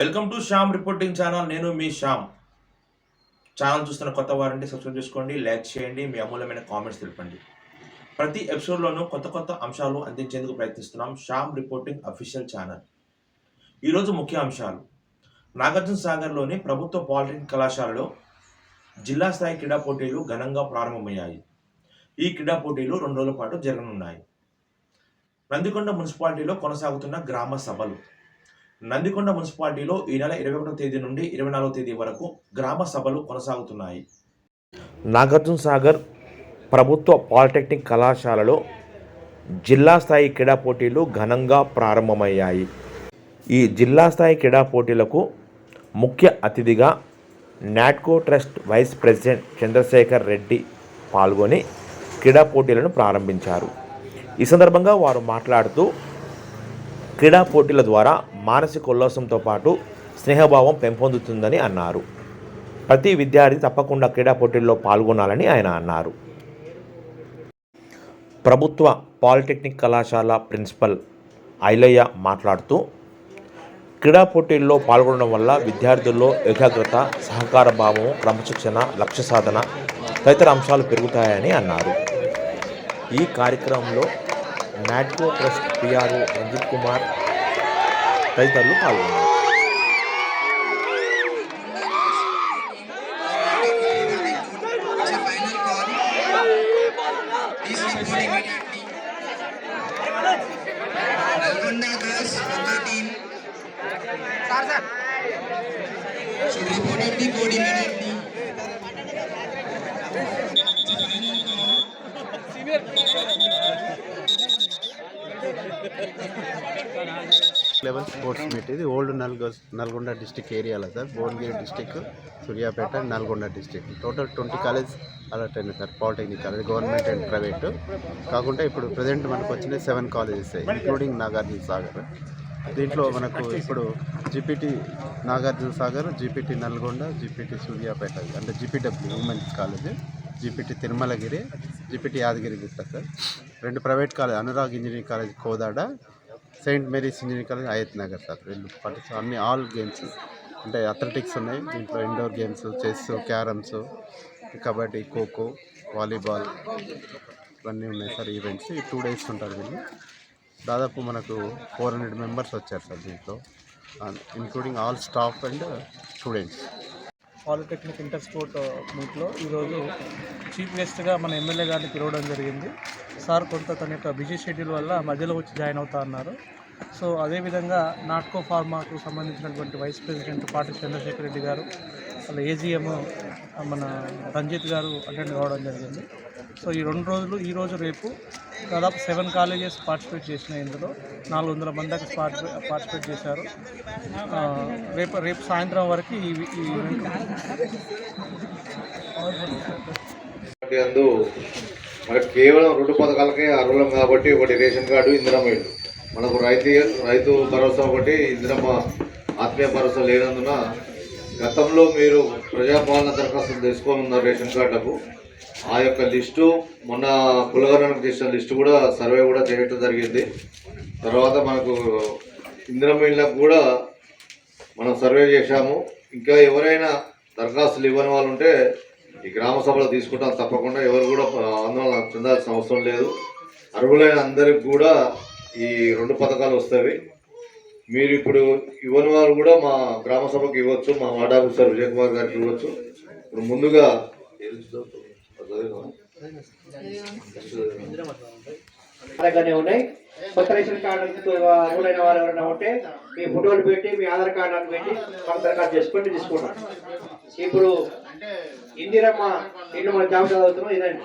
Welcome to Shyam reporting channel. నేను మీ Shyam. Channel చూస్తున్న కొత్త వారంటే సబ్స్క్రైబ్ చేసుకోండి లైక్ చేయండి మీ అమూల్యమైన కామెంట్స్ తెలపండి. ప్రతి ఎపిసోడ్లోనూ కొత్త కొత్త అంశాలు అందించేందుకు ప్రయత్నిస్తున్నాం శ్యామ్ రిపోర్టింగ్ అఫీషియల్ ఛానల్. ఈరోజు ముఖ్య అంశాలు. నాగార్జున సాగర్లోని ప్రభుత్వ పాలిటెక్నిక్ కళాశాలలో జిల్లా స్థాయి క్రీడా పోటీలు ఘనంగా ప్రారంభమయ్యాయి. ఈ క్రీడా పోటీలు రెండు రోజుల పాటు జరగనున్నాయి. నందికొండ మున్సిపాలిటీలో కొనసాగుతున్న గ్రామ సభలు. నందికొండ మున్సిపాలిటీలో ఈ నెల ఇరవై ఒకటో తేదీ నుండి ఇరవై నాలుగో తేదీ వరకు గ్రామ సభలు కొనసాగుతున్నాయి. నాగార్జున సాగర్ ప్రభుత్వ పాలిటెక్నిక్ కళాశాలలో జిల్లా స్థాయి క్రీడా పోటీలు ఘనంగా ప్రారంభమయ్యాయి. ఈ జిల్లా స్థాయి క్రీడా పోటీలకు ముఖ్య అతిథిగా Natco trust vice president Chandrasekhar Reddy పాల్గొని క్రీడా పోటీలను ప్రారంభించారు. ఈ సందర్భంగా వారు మాట్లాడుతూ క్రీడా పోటీల ద్వారా మానసిక ఉల్లాసంతో పాటు స్నేహభావం పెంపొందుతుందని అన్నారు. ప్రతి విద్యార్థి తప్పకుండా క్రీడా పోటీల్లో పాల్గొనాలని ఆయన అన్నారు. ప్రభుత్వ పాలిటెక్నిక్ కళాశాల ప్రిన్సిపల్ ఐలయ్య మాట్లాడుతూ క్రీడా పోటీల్లో పాల్గొనడం వల్ల విద్యార్థుల్లో ఏకాగ్రత సహకార భావం క్రమశిక్షణ లక్ష్య సాధన తదితర అంశాలు పెరుగుతాయని అన్నారు. ఈ కార్యక్రమంలో నాట్కో ట్రస్ట్ పిఆర్ఓ రంజిత్ కుమార్ తదితరులు పాల్గొన్నారు It's లెవెల్ స్పోర్ట్స్ మీట్. ఇది ఓల్డ్ నల్గొ నల్గొండ డిస్టిక్ ఏరియాలో sir. Bhuvanagiri district Suryapet Nalgonda district. Total twenty college alert అయినాయి sir. Polytechnic college government and private కాకుండా ఇప్పుడు ప్రజెంట్ మనకు వచ్చిన seven colleges including Nagarjuna Sagar. దీంట్లో మనకు ఇప్పుడు GPT Nagarjuna Sagar GPT Nalgonda GPT Suryapet అంటే GPW women's college GPT Thirumalagiri GPT Yadagiri Gutta sir. రెండు private college Anurag engineering college Kodad saint Mary's engineering college Ayath Nagar sir. వీళ్ళు participate అన్ని all games అంటే athletics ఉన్నాయి. దీంట్లో indoor games chess carroms kabaddi kho kho volleyball ఇవన్నీ ఉన్నాయి sir events. ఈ two days ఉంటారు వీళ్ళు. దాదాపు మనకు ఫోర్ హండ్రెడ్ మెంబర్స్ వచ్చారు సార్ దీంట్లో. Including all staff and students. Polytechnic inter sport మీట్లో ఈరోజు చీఫ్ గెస్ట్గా మన ఎమ్మెల్యే గారిని పిలవడం జరిగింది. సార్ కొంత తన యొక్క బిజీ షెడ్యూల్ వల్ల మధ్యలో వచ్చి జాయిన్ అవుతా అన్నారు. సో అదేవిధంగా నాట్కో ఫార్మాకు సంబంధించినటువంటి వైస్ ప్రెసిడెంట్ పాటి చంద్రశేఖర్ రెడ్డి గారు అసలు ఏజీఎం మన రంజిత్ గారు అటెండ్ కావడం జరిగింది. సో ఈ రెండు రోజులు ఈ రోజు రేపు దాదాపు సెవెన్ కాలేజెస్ పార్టిసిపేట్ చేసినాయి ఇందులో. నాలుగు వందల మంది దాకా పార్టిసిపేట్ చేశారు. రేపు రేపు సాయంత్రం వరకు ఈ ఈ అందు మనకు కేవలం రెండు పథకాలకే అర్హులం కాబట్టి ఒకటి రేషన్ కార్డు ఇందిరమ్మ ఇల్లు. మనకు రైతు రైతు భరోసా ఒకటి ఇందిరమ్మ ఆత్మీయ భరోసా లేనందున గతంలో మీరు ప్రజాపాలన దరఖాస్తులు తెలుసుకొని ఉన్నారు రేషన్ కార్డులకు ఆ యొక్క లిస్టు మొన్న కులగణనకు చేసిన లిస్టు కూడా సర్వే కూడా చేయటం జరిగింది. తర్వాత మనకు ఇంద్రమీళ్ళకు కూడా మనం సర్వే చేశాము. ఇంకా ఎవరైనా దరఖాస్తులు ఇవ్వని వాళ్ళు ఉంటే ఈ గ్రామ సభలో తీసుకుంటాం. తప్పకుండా ఎవరు కూడా ఆందోళన చెందాల్సిన అవసరం లేదు. అర్హులైన అందరికి కూడా ఈ రెండు పథకాలు వస్తాయి. మీరు ఇప్పుడు ఇవ్వని వారు కూడా మా గ్రామ సభకు ఇవ్వచ్చు మా వార్డ్ ఆఫీసర్ విజయ్ కుమార్ గారికి ఇవ్వచ్చు. ఇప్పుడు ముందుగా ఉన్నాయి. కొత్త రేషన్ కార్డు అర్హులైన వారు ఎవరైనా ఉంటే మీ ఫోటోలు పెట్టి మీ ఆధార్ కార్డు అని పెట్టి మన దరఖాస్తు చేసుకొని తీసుకుంటాం ఇప్పుడు ఇందిరమ్మ ఇల్లు మన జాబ్ చదువుతున్నాం ఇదండి.